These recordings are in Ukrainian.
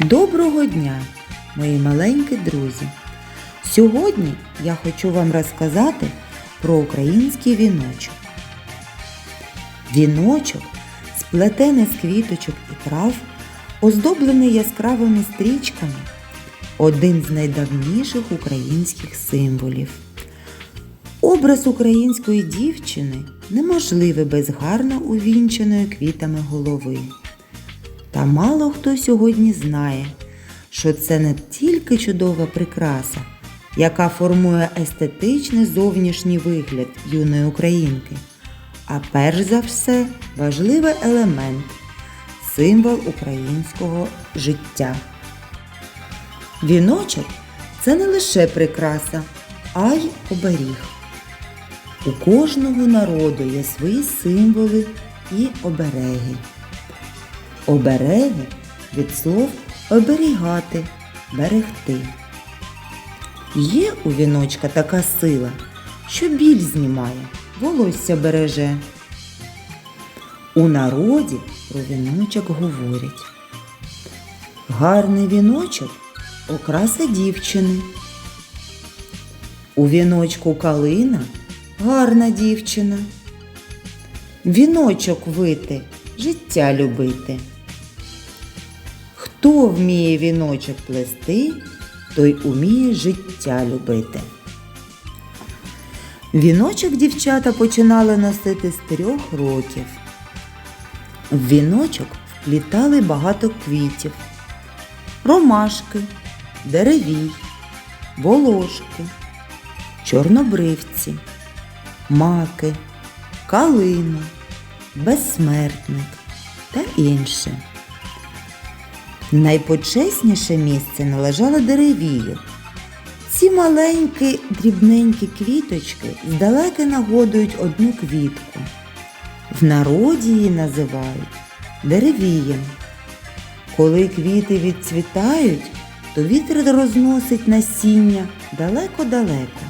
Доброго дня, мої маленькі друзі! Сьогодні я хочу вам розказати про український віночок. Віночок, сплетений з квіточок і трав, оздоблений яскравими стрічками, один з найдавніших українських символів. Образ української дівчини неможливий без гарно увінченої квітами голови. Та мало хто сьогодні знає, що це не тільки чудова прикраса, яка формує естетичний зовнішній вигляд юної українки, а перш за все важливий елемент символ українського життя. Віночок це не лише прикраса, а й оберіг. У кожного народу є свої символи і обереги. Обереги від слов оберігати, берегти. Є у віночка така сила, що біль знімає, волосся береже. У народі про віночок говорять. Гарний віночок окраса дівчини. У віночку калина гарна дівчина. Віночок вити, життя любити. Хто вміє віночок плести, той уміє життя любити. Віночок дівчата починали носити з трьох років. В віночок вплітали багато квітів, ромашки, деревій, волошки, чорнобривці, маки, калину, безсмертник та інше. Найпочесніше місце належало деревію. Ці маленькі дрібненькі квіточки здалеки нагодують одну квітку. В народі її називають деревієм. Коли квіти відцвітають, то вітер розносить насіння далеко-далеко.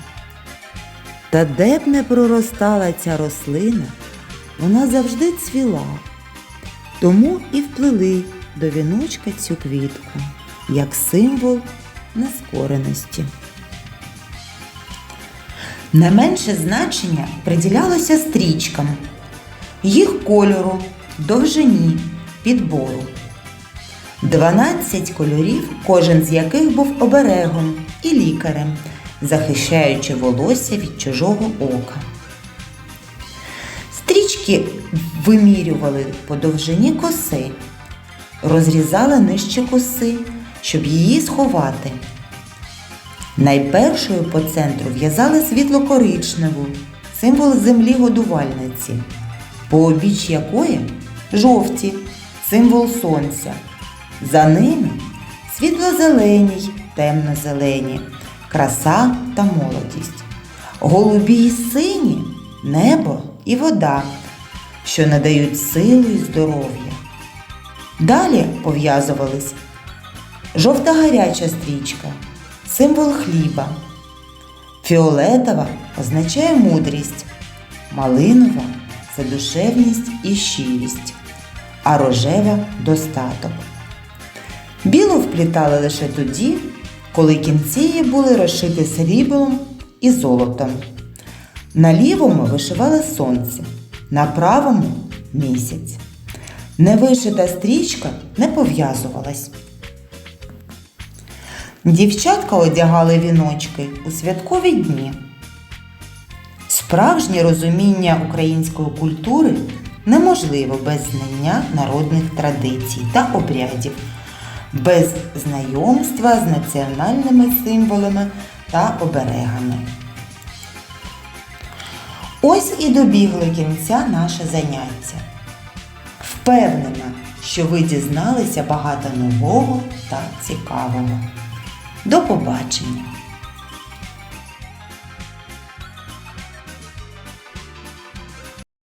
Та де б не проростала ця рослина, вона завжди цвіла. Тому і вплили до віночка цю квітку як символ нескореності. Не менше значення приділялося стрічкам, їх кольору, довжині, підбору. 12 кольорів, кожен з яких був оберегом і лікарем, захищаючи волосся від чужого ока. Стрічки вимірювали по довжині коси, розрізали нижче коси, щоб її сховати. Найпершою по центру в'язали світло-коричневу, символ землі годувальниці, по обіч якої жовті, символ сонця. За ними світло-зелені, темно-зелені, краса та молодість, голубі й сині небо і вода, що надають силу і здоров'я. Далі пов'язувались жовта гаряча стрічка, символ хліба. Фіолетова означає мудрість, малинова це душевність і щирість, а рожева достаток. Білу вплітали лише тоді, коли кінці її були розшиті сріблом і золотом. На лівому вишивали сонце, на правому місяць. Невишита стрічка не пов'язувалась. Дівчатка одягали віночки у святкові дні. Справжнє розуміння української культури неможливо без знання народних традицій та обрядів, без знайомства з національними символами та оберегами. Ось і добігли кінця наше заняття. Впевнена, що ви дізналися багато нового та цікавого. До побачення!